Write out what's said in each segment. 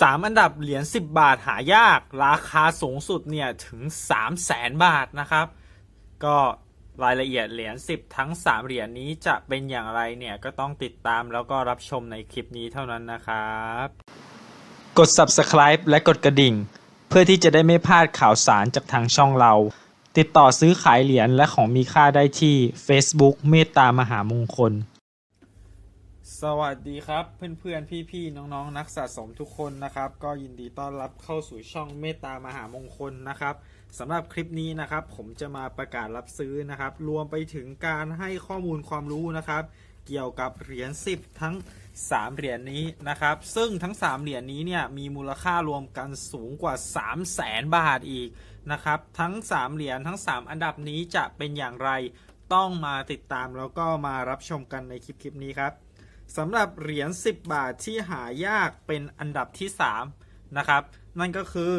3 อันดับเหรียญ10 บาทหายาก ราคาสูงสุดเนี่ยถึง 3 0 0แสนบาทนะครับ ก็รายละเอียดเหรียญ10 ทั้ง 3 เหรียญนี้จะเป็นอย่างไรเนี่ยก็ต้องติดตามแล้วก็รับชมในคลิปนี้เท่านั้นนะครับ กด subscribe และกดกระดิ่ง เพื่อที่จะได้ไม่พลาดข่าวสารจากทางช่องเรา ติดต่อซื้อขายเหรียญและของมีค่าได้ที่ Facebook เมตตามหามงคล สวัสดีครับเพื่อนๆ พี่ๆ น้องๆ นักสะสมทุกคนนะครับ ก็ยินดีต้อนรับเข้าสู่ช่องเมตตามหามงคลนะครับสำหรับคลิปนี้นะครับ ผมจะมาประกาศรับซื้อนะครับ รวมไปถึงการให้ข้อมูลความรู้นะครับ เกี่ยวกับเหรียญ10 ทั้ง 3 เหรียญนี้นะครับ ซึ่งทั้ง 3 เหรียญนี้เนี่ยมีมูลค่ารวมกันสูงกว่า 3 0 0แสนบาทอีกนะครับ ทั้ง 3 เหรียญทั้ง 3 อันดับนี้จะเป็นอย่างไรต้องมาติดตามแล้วก็มารับชมกันในคลิปคลิปนี้ครับ สำหรับเหรียญ 10 บาทที่หายากเป็นอันดับที่ 3 นะครับ นั่นก็คือ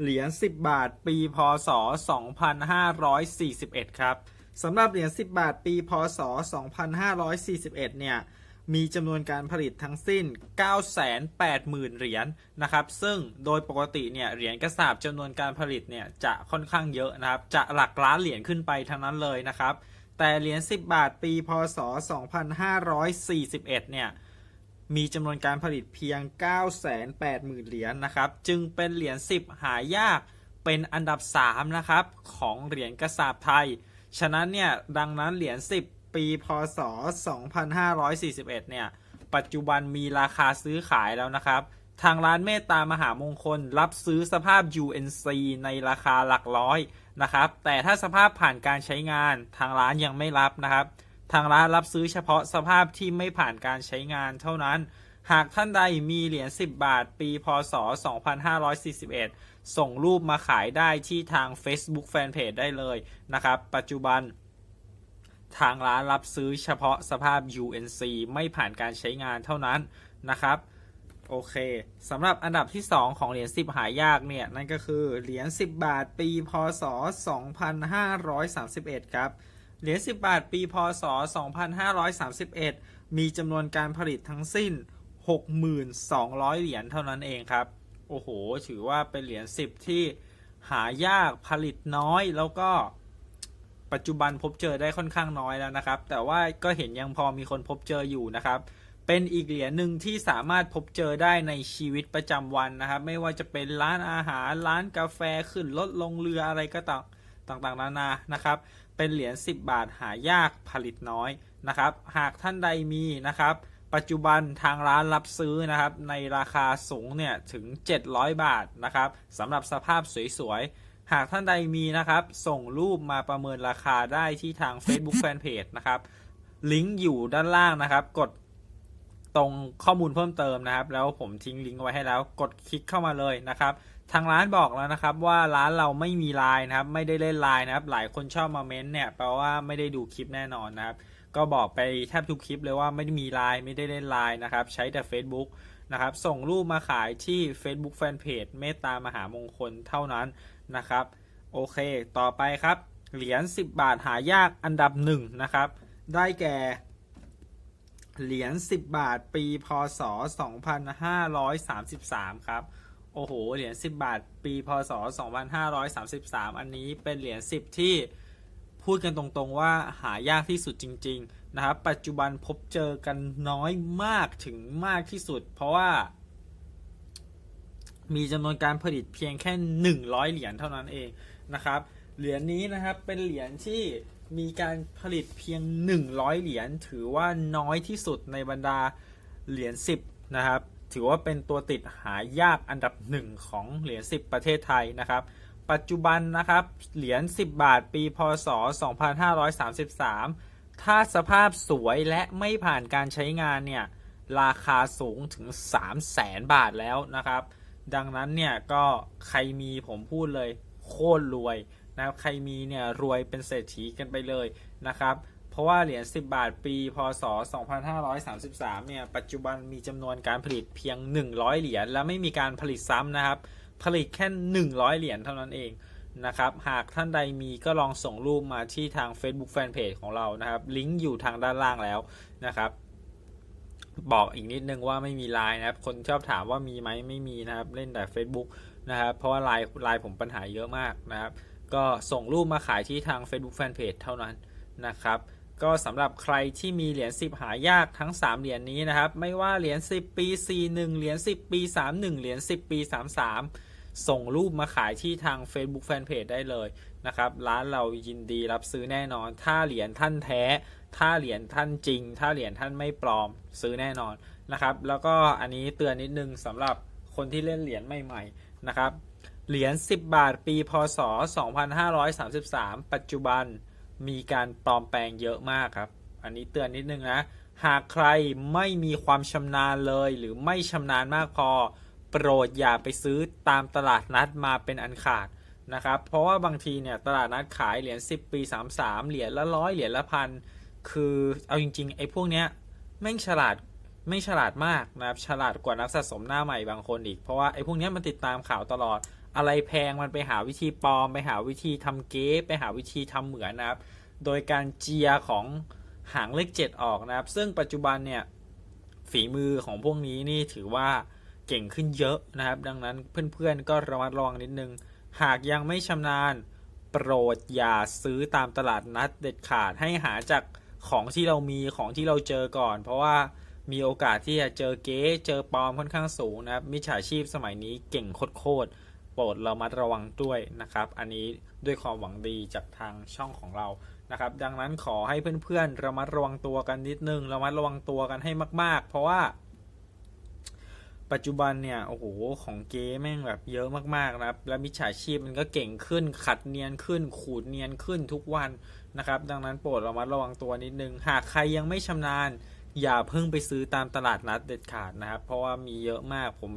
เหรียญ 10 บาทปีพศ 2541 ครับสำหรับเหรียญ 10 บาทปีพศ 2541 เนี่ยมีจำนวนการผลิตทั้งสิ้น 980,000 เหรียญนะครับ ซึ่งโดยปกติเนี่ยเหรียญกระสาบจำนวนการผลิตเนี่ยจะค่อนข้างเยอะนะครับ จะหลักล้านเหรียญขึ้นไปทั้งนั้นเลยนะครับ แต่เหรียญ10 บาทปี พศ 2541 เนี่ย มีจำนวนการผลิตเพียง 980,000 เหรียญนะครับ จึงเป็นเหรียญ10 หายากเป็นอันดับ 3 นะครับ ของเหรียญกระสาบไทย ฉะนั้นเนี่ย ดังนั้นเหรียญ10 ปี พศ 2541 เนี่ย ปัจจุบันมีราคาซื้อขายแล้วนะครับทางร้านเมตตามหามงคลรับซื้อสภาพ UNC ในราคาหลักร้อย นะครับ แต่ถ้าสภาพผ่านการใช้งานทางร้านยังไม่รับนะครับ ทางร้านรับซื้อเฉพาะสภาพที่ไม่ผ่านการใช้งานเท่านั้น หากท่านใดมีเหรียญ 10 บาท ปี พศ 2541 ส่งรูปมาขายได้ที่ทาง Facebook Fanpage ได้เลยนะครับ ปัจจุบันทางร้านรับซื้อเฉพาะสภาพ UNC ไม่ผ่านการใช้งานเท่านั้นนะครับ โอเคสำหรับอันดับที่ 2 ของเหรียญ10 หายากเนี่ย นั่นก็คือเหรียญ10 บาทปีพศ 2531 ครับ เหรียญ10 บาทปีพศ 2531 มีจำนวนการผลิตทั้งสิ้น 6,200 เหรียญเท่านั้นเองครับ โอ้โห ถือว่าเป็นเหรียญ10 ที่หายากผลิตน้อยแล้วก็ปัจจุบันพบเจอได้ค่อนข้างน้อยแล้วนะครับ แต่ว่าก็เห็นยังพอมีคนพบเจออยู่นะครับ เป็นอีกเหรียญหนึ่งที่สามารถพบเจอได้ในชีวิตประจำวันนะครับ ไม่ว่าจะเป็นร้านอาหารร้านกาแฟขึ้นรถลงเรืออะไรก็ต่างต่างๆนานานะครับ เป็นเหรียญ10 บาทหายากผลิตน้อยนะครับ หากท่านใดมีนะครับ ปัจจุบันทางร้านรับซื้อนะครับ ในราคาสูงเนี่ยถึง 700 บาทนะครับสำหรับสภาพสวยๆ หากท่านใดมีนะครับ ส่งรูปมาประเมินราคาได้ที่ทาง Facebook Fanpage นะครับ ลิงก์อยู่ด้านล่างนะครับ กด ตรงข้อมูลเพิ่มเติมนะครับ แล้วผมทิ้งลิงก์ไว้ให้แล้วกดคลิกเข้ามาเลยนะครับทางร้านบอกแล้วนะครับว่าร้านเราไม่มีไลน์นะครับ ไม่ได้เล่นไลน์นะครับ หลายคนชอบมาเม้นต์เนี่ยแปลว่าไม่ได้ดูคลิปแน่นอนนะครับ ก็บอกไปแทบทุกคลิปเลยว่าไม่ได้มีไลน์ไม่ได้เล่นไลน์นะครับ ใช้แต่ Facebook นะครับ ส่งรูปมาขายที่ Facebook Fanpage เมตตามหามงคลเท่านั้นนะครับ โอเค ต่อไปครับ เหรียญ10 บาทหายากอันดับหนึ่งนะครับ ได้แก่ เหรียญ10 บาท ปีพศ 2533 ครับ โอ้โห เหรียญ10 บาท ปีพศ 2533 อันนี้เป็นเหรียญ10 ที่พูดกันตรงๆว่าหายากที่สุดจริง ๆ นะครับ ปัจจุบันพบเจอกันน้อยมากถึงมากที่สุด เพราะว่า มีจำนวนการผลิตเพียงแค่ 100 เหรียญเท่านั้นเองนะครับ เหรียญนี้นะครับเป็นเหรียญที่ มีการผลิตเพียง 100 เหรียญถือว่าน้อยที่สุดในบรรดาเหรียญ10นะครับถือว่าเป็นตัวติดหายากอันดับหนึ่งของเหรียญ10 ประเทศไทยนะครับ ปัจจุบันนะครับเหรียญ10 บาทปีพศ 2533 ถ้าสภาพสวยและไม่ผ่านการใช้งานเนี่ยราคาสูงถึง 3 0 0แสนบาทแล้วนะครับ ดังนั้นเนี่ยก็ใครมีผมพูดเลยโคตรรวย นะครับใครมีเนี่ยรวยเป็นเศรษฐีกันไปเลยนะครับเพราะว่าเหรียญ 10 บาทปี พศ 2533 เนี่ย ปัจจุบันมีจำนวนการผลิตเพียง 100 เหรียญ และไม่มีการผลิตซ้ำนะครับ ผลิตแค่ 100 เหรียญเท่านั้นเองนะครับ หากท่านใดมีก็ลองส่งรูปมาที่ทาง Facebook Fanpage ของเรานะครับ ลิงก์อยู่ทางด้านล่างแล้วนะครับ บอกอีกนิดนึงว่าไม่มีไลน์นะครับ คนชอบถามว่ามีไหมไม่มีนะครับ เล่นแต่ Facebook นะครับ เพราะว่าไลน์ไลน์ผมปัญหาเยอะมากนะครับ ก็ส่งรูปมาขายที่ทาง Facebook Fanpage เท่านั้นนะครับ ก็สำหรับใครที่มีเหรียญ10 หายากทั้ง 3 เหรียญนี้นะครับ ไม่ว่าเหรียญ10 ปี 41 เหรียญ10 ปี 31 เหรียญ10 ปี 33 ส่งรูปมาขายที่ทาง Facebook Fanpage ได้เลยนะครับ ร้านเรายินดีรับซื้อแน่นอน ถ้าเหรียญท่านแท้ ถ้าเหรียญท่านจริง ถ้าเหรียญท่านไม่ปลอมซื้อแน่นอนนะครับ แล้วก็อันนี้เตือนนิดนึงสำหรับคนที่เล่นเหรียญใหม่ ๆ นะครับ เหรียญ 10 บาท ปี พศ 2533 ปัจจุบันมีการปลอมแปลงเยอะมากครับ อันนี้เตือนนิดนึงนะ หากใครไม่มีความชำนาญเลย หรือไม่ชำนาญมากพอ โปรดอย่าไปซื้อตามตลาดนัดมาเป็นอันขาดนะครับ เพราะว่าบางทีเนี่ยตลาดนัดขายเหรียญ 10 ปี 33 เหรียญละร้อยเหรียญละพัน คือเอาจริงๆ ไอ้พวกเนี้ยแม่งฉลาดไม่ฉลาดมากนะครับ ฉลาดกว่านักสะสมหน้าใหม่บางคนอีก เพราะว่าไอ้พวกเนี้ยมันติดตามข่าวตลอด อะไรแพงมันไปหาวิธีปลอม ไปหาวิธีทำเก๊ไปหาวิธีทำเหมือนนะครับ โดยการเจียของหางเลขเจ็ดออกนะครับ ซึ่งปัจจุบันเนี่ยฝีมือของพวกนี้นี่ถือว่าเก่งขึ้นเยอะนะครับ ดังนั้นเพื่อนๆก็ระมัดระวังนิดนึง หากยังไม่ชำนาญโปรดอย่าซื้อตามตลาดนัดเด็ดขาดให้หาจากของที่เรามีของที่เราเจอก่อน เพราะว่ามีโอกาสที่จะเจอเก๊เจอปลอมค่อนข้างสูงนะครับมิจฉาชีพสมัยนี้เก่งโคตรๆ โปรดเรามัดระวังด้วยนะครับ อันนี้ด้วยความหวังดีจากทางช่องของเรานะครับ ดังนั้นขอให้เพื่อนๆระมัดระวังตัวกันนิดนึงระมัดระวังตัวกันให้มาก ๆ เพราะว่า ปัจจุบันเนี่ยโอ้โหของเก๊แม่งแบบเยอะมากๆนะครับ และมิจฉาชีพมันก็เก่งขึ้น ขัดเนียนขึ้น ขูดเนียนขึ้นทุกวันนะครับ ดังนั้นโปรดระมัดระวังตัวนิดนึง หากใครยังไม่ชำนาญอย่าเพิ่งไปซื้อตามตลาดนัดเด็ดขาดนะครับ เพราะว่ามีเยอะมากผม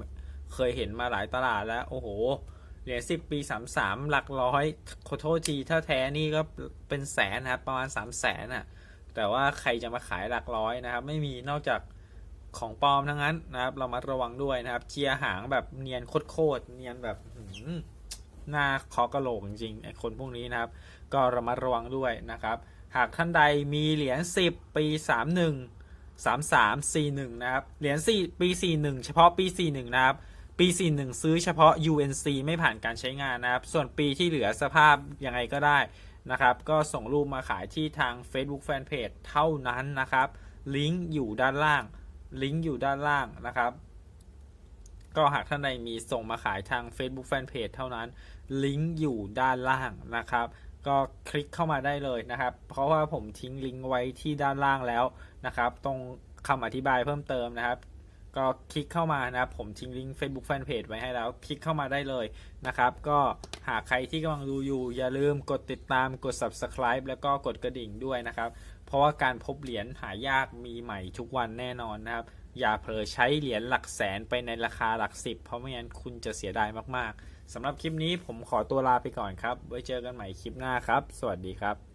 เคยเห็นมาหลายตลาดแล้ว โอ้โห เหรียญสิบปีสามสามหลักร้อยขอโทษทีถ้าแท้นี่ก็เป็นแสนนะครับ ประมาณสามแสนอะ แต่ว่าใครจะมาขายหลักร้อยนะครับ ไม่มีนอกจากของปลอมทั้งนั้นนะครับ เรามาระวังด้วยนะครับ เจียหางแบบเนียนโคตรเนียนแบบหืหน้าคอกระโหลกจริงๆไอคนพวกนี้นะครับ ก็ระมัดระวังด้วยนะครับ หากท่านใดมีเหรียญ10 ปี 31 33 41 นะครับ เหรียญ4ปี 41 เฉพาะปี 41 นะครับ ปี 41 ซื้อเฉพาะ UNC ไม่ผ่านการใช้งานนะครับ ส่วนปีที่เหลือสภาพยังไงก็ได้นะครับ ก็ส่งรูปมาขายที่ทาง Facebook Fanpage เท่านั้นนะครับ ลิงก์อยู่ด้านล่าง ลิงก์อยู่ด้านล่างนะครับ ก็หากท่านใดมีส่งมาขายทาง Facebook Fanpage เท่านั้น ลิงก์อยู่ด้านล่างนะครับ ก็คลิกเข้ามาได้เลยนะครับ เพราะว่าผมทิ้งลิงก์ไว้ที่ด้านล่างแล้วนะครับ ตรงคำอธิบายเพิ่มเติมนะครับ ก็คลิกเข้ามานะครับ ผมทิ้งลิงก์ Facebook Fanpage ไว้ให้แล้ว คลิกเข้ามาได้เลยนะครับ ก็หากใครที่กำลังดูอยู่ อย่าลืมกดติดตามกด Subscribe แล้วก็กดกระดิ่งด้วยนะครับ เพราะว่าการพบเหรียญหายากมีใหม่ทุกวันแน่นอนนะครับ อย่าเผลอใช้เหรียญหลักแสนไปในราคาหลักสิบเพราะไม่งั้นคุณจะเสียดายมากๆสำหรับคลิปนี้ผมขอตัวลาไปก่อนครับ ไว้เจอกันใหม่คลิปหน้าครับ สวัสดีครับ